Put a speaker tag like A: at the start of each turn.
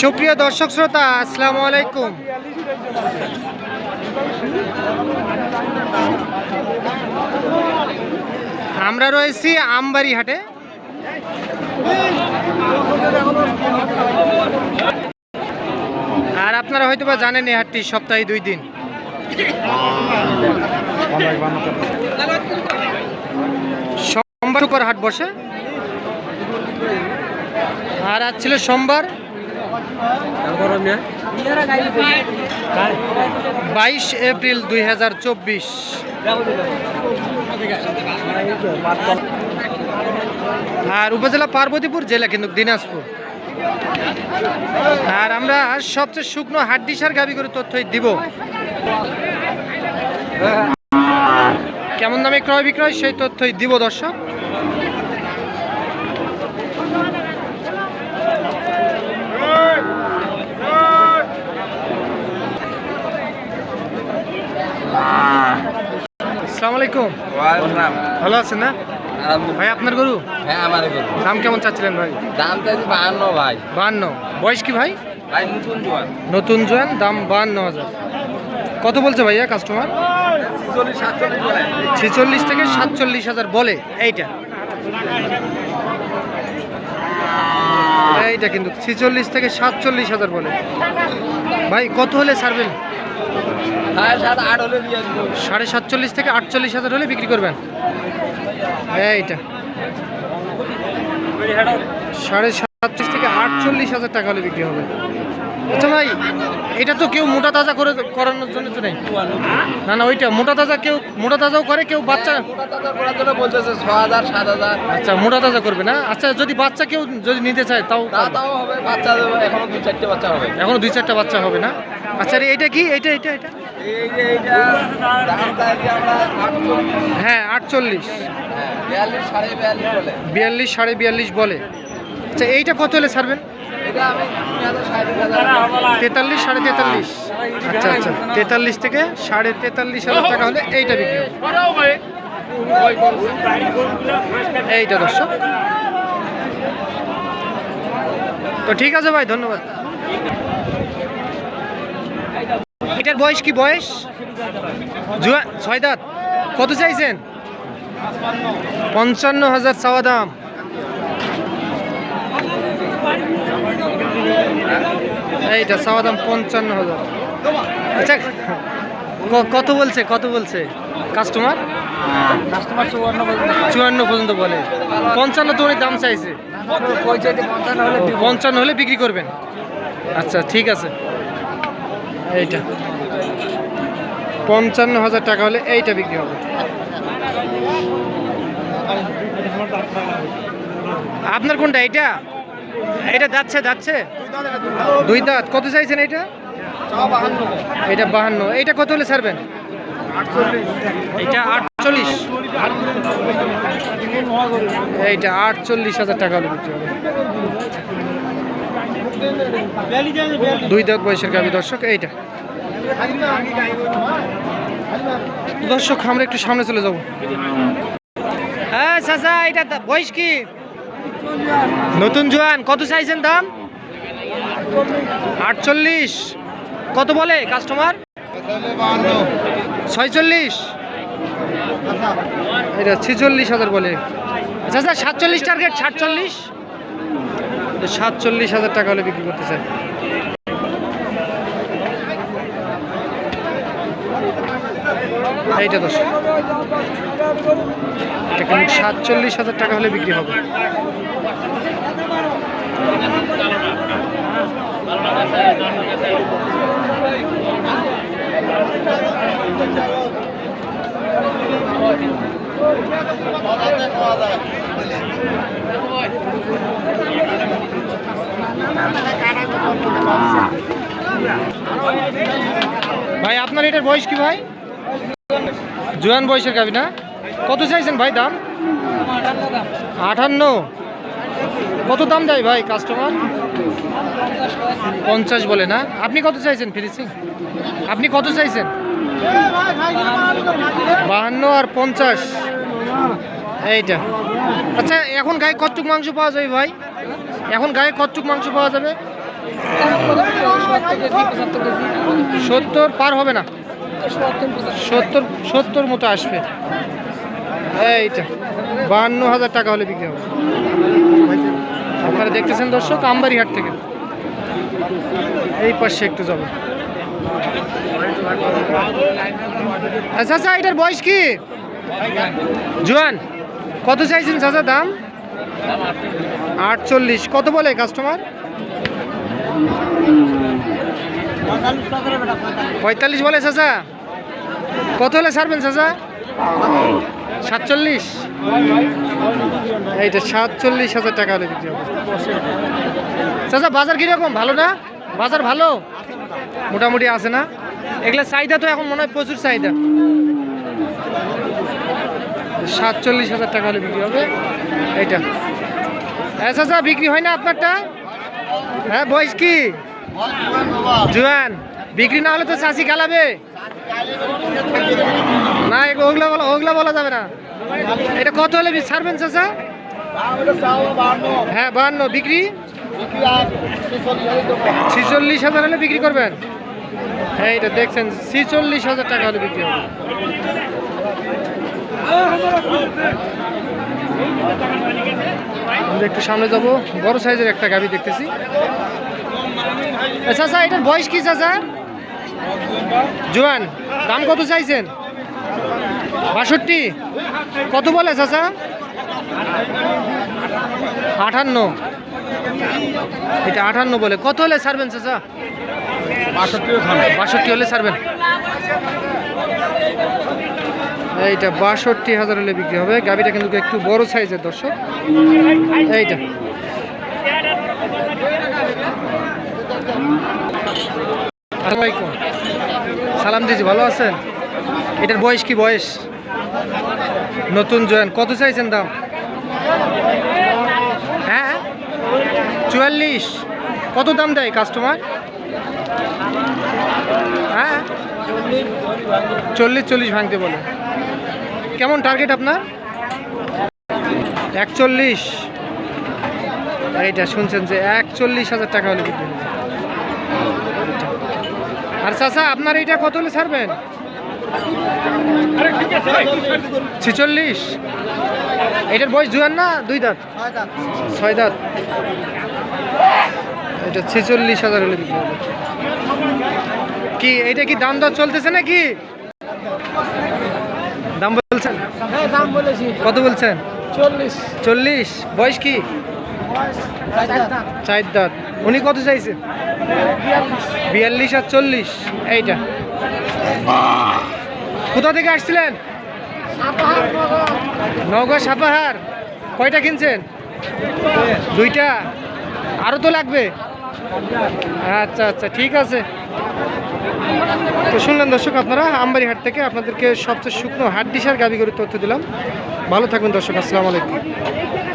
A: সুপ্রিয় দর্শক শ্রোতা, আসসালামু আলাইকুম। আমরা রয়েছি আমবাড়ি হাটে। আর আপনারা হয়তো বা জানেন এই হাটটি সপ্তাহে দুই দিন। সোমবার হাট বসে। আর আজ ছিল সোমবার। বাইশ এপ্রিল দুই হাজার চব্বিশ। আর উপজেলা পার্বতীপুর জেলা কিন্তু দিনাজপুর। আর আমরা সবচেয়ে শুকনো হাড্ডিসার গাবি করে তথ্যই দিব। কেমন দামে ক্রয় বিক্রয় সেই তথ্যই দিব দর্শক আসসালামু আলাইকুম। ভালো আছেন না? ভাই আপনার গরু?
B: হ্যাঁ আমার গরু।
A: দাম কেমন চাচ্ছিলেন ভাই?
B: দাম চাইছি বাহান্ন ভাই।
A: বাহান্ন। বয়স কি ভাই?
B: ভাই নতুন জোয়ান।
A: নতুন জোয়ান দাম বাহান্ন হাজার। কত বলছে ভাইয়া কাস্টমার
B: চল্লিশ
A: ছেচল্লিশ থেকে সাতচল্লিশ হাজার বলে এইটা। এইটা কিন্তু ছেচল্লিশ থেকে সাতচল্লিশ হাজার বলে। ভাই কত হলে ছাড়বেন
B: হ্যাঁ সাত আট হলে দিয়ে দিব
A: সাড়ে সাতচল্লিশ থেকে আটচল্লিশ হাজার হলে বিক্রি করবেন। এইটা। সাড়ে সাতচল্লিশ থেকে আটচল্লিশ হাজার টাকা হলে বিক্রি হবে। আচ্ছা ভাই এটা তো কেউ মোটা তাজা করে করানোর জন্য তো নেই। না না ওইটা মোটা তাজা কেউ মোটা তাজাও করে কেউ বাচ্চা
B: মোটা টাকা করার জন্য বলতেছে ছ হাজার সাত হাজার।
A: আচ্ছা মোটা তাজা করবে না? আচ্ছা যদি বাচ্চা কেউ যদি নিতে চায় তাও
B: তাও হবে বাচ্চা এখনও দু চারটে বাচ্চা হবে।
A: এখনও দুই চারটা বাচ্চা হবে না? আচ্ছা রে, এটা কি? এটা এটা এটা? হ্যাঁ আটচল্লিশ।
B: হ্যাঁ বিয়াল্লিশ সাড়ে বিয়াল্লিশ বলে।
A: আচ্ছা এইটা কত হলে ছাড়বেন? তেতাল্লিশ সাড়ে তেতাল্লিশ। আচ্ছা আচ্ছা। তেতাল্লিশ থেকে সাড়ে তেতাল্লিশ হাজার টাকা হলে এইটা বিক্রি এইটা দর্শক। তো ঠিক আছে ভাই, ধন্যবাদ। এটার বয়স কি, বয়স? ছয় দাঁত কত চাইছেন? পঞ্চান্ন হাজার চাওয়া দাম। এইটা চাওয়া দাম পঞ্চান্ন হাজার। আচ্ছা কত বলছে কত বলছে? কাস্টমার?
B: কাস্টমার চুয়ান্ন পর্যন্ত
A: চুয়ান্ন পর্যন্ত বলে। পঞ্চান্ন তো উনি দাম চাইছে।
B: পঞ্চান্ন হলে
A: বিক্রি করবেন। আচ্ছা ঠিক আছে। এইটা। পঞ্চান্ন হাজার টাকা হলে এইটা বিক্রি হবে। আপনার কোনটা এইটা? এটা যাচ্ছে যাচ্ছে? দুই দাঁত। কত চাইছেন এইটা এটা বাহান্ন। এইটা কত হলে ছাড়বেন? এইটা আটচল্লিশ। এইটা আটচল্লিশ হাজার টাকা হলে দুই দাঁত বয়সের গাবি দর্শক, এইটা। দর্শক, আমরা একটু সামনে চলে যাব। হ্যাঁ চাচা, এটা বয়স কি? নতুন জোয়ান, কত চাইছেন দাম? আটচল্লিশ। কত বলে কাস্টমার? ছয়চল্লিশ। এটা ছেচল্লিশ হাজার বলে। আচ্ছা আচ্ছা সাতচল্লিশ টার্গেট, সাতচল্লিশ? সাতচল্লিশ হাজার টাকা হলে বিক্রি করতে চাই। এইটা দশ এটা কিন্তু সাতচল্লিশ হাজার টাকা হলে বিক্রি হবে। ভাই, আপনার এটার বয়স কি ভাই? জোয়ান বয়সের গাবি না? কত চাইছেন ভাই দাম? আটান্ন। কত দাম দেয় ভাই কাস্টমার পঞ্চাশ বলে না? আপনি কত চাইছেন ফিনিশিং আপনি কত চাইছেন? বাহান্ন আর পঞ্চাশ। এইটা। আচ্ছা এখন গায়ে কতটুক মাংস পাওয়া যাবে ভাই? এখন গায়ে কতটুক মাংস পাওয়া যাবে?
B: সত্তর
A: পার হবে না।
B: সত্তর
A: সত্তর মতো আসবে। এইটা বাহান্ন হাজার টাকা হলে বিক্রি হবে। আপনারা দেখতেছেন দর্শক আমবাড়ি হাট থেকে। এই পাশে একটু যাব। আচ্ছা আচ্ছা এটার বয়স কি? জোয়ান, কত চাইছেন চাচা দাম? আটচল্লিশ, কত বলে কাস্টমার পঁয়তাল্লিশ বলে চাচা। কত হলে ছাড়বেন চাচা? সাতচল্লিশ? এইটা সাতচল্লিশ হাজার টাকা হলে বিক্রি হবে। চাচা, বাজার কীরকম? ভালো না? বাজার ভালো? মোটামুটি আছে না? এগুলা চাহিদা তো এখন মনে হয় প্রচুর চাহিদা। সাতচল্লিশ হাজার টাকা হলে বিক্রি হবে। এইটা। হ্যাঁ চাচা, বিক্রি হয় না আপনারটা? হ্যাঁ বয়স কি? জুয়ান, বিক্রি না হলে তো চাষি গালাবে না ওগুলা বলা ওগুলা বলা যাবে না। এটা কত হলে ছাড়বেন চাচা হ্যাঁ বাহান্ন। বিক্রি? ছিচল্লিশ হাজার হলে বিক্রি করবেন। হ্যাঁ এটা দেখছেন, ছিচল্লিশ হাজার টাকা হলে বিক্রি হবে। একটু সামনে যাব। বড় সাইজের একটা গাবি দেখতেছি। চাচা এটার বয়স কি চাচা? জোয়ান দাম কত চাইছেন? বাষট্টি। কত বলে চাচা? আটান্ন এটা আটান্ন বলে। কত হলে ছাড়বেন চাচা? বাষট্টি হলে ছাড়বেন। এইটা বাষট্টি হাজার হলে বিক্রি হবে। গাবিটা কিন্তু একটু বড় সাইজের দর্শক। এইটা। আসসালামাইকুম সালাম দিজি ভালো আছেন? এটার বয়স কি বয়স? নতুন জয়েন, কত চাইছেন দাম? হ্যাঁ? চুয়াল্লিশ। কত দাম দেয় কাস্টমার হ্যাঁ? চল্লিশ চল্লিশ ভাঙতে বলে। কেমন টার্গেট আপনার? একচল্লিশ। এইটা শুনছেন যে একচল্লিশ হাজার টাকা হলে। আর চাচা আপনার এইটা কত হলে ছাড়বেন? ছিচল্লিশ। এটার বয়স জুয়ান না? দুই দাঁত? ছয় দাঁত। এটা ছেচল্লিশ হাজার হলে বিক্রি হবে। কি এটা কি দাম দর চলতেছে নাকি? দাম বলছেন?
B: হ্যাঁ
A: কত বলছেন?
B: চল্লিশ।
A: চল্লিশ। বয়স কি? চার দাঁত। উনি কত চাইছেন বিয়াল্লিশ আর চল্লিশ। এইটা। কোথা থেকে আসছিলেন? নওগাঁ সাপাহার। কয়টা কিনছেন? দুইটা। আরও তো লাগবে। আচ্ছা আচ্ছা ঠিক আছে। তো শুনলেন দর্শক, আপনারা আমবাড়ি হাট থেকে আপনাদেরকে সবচেয়ে শুকনো হাট ডিসার গাবি করে তথ্য দিলাম। ভালো থাকবেন দর্শক, আসসালামু আলাইকুম।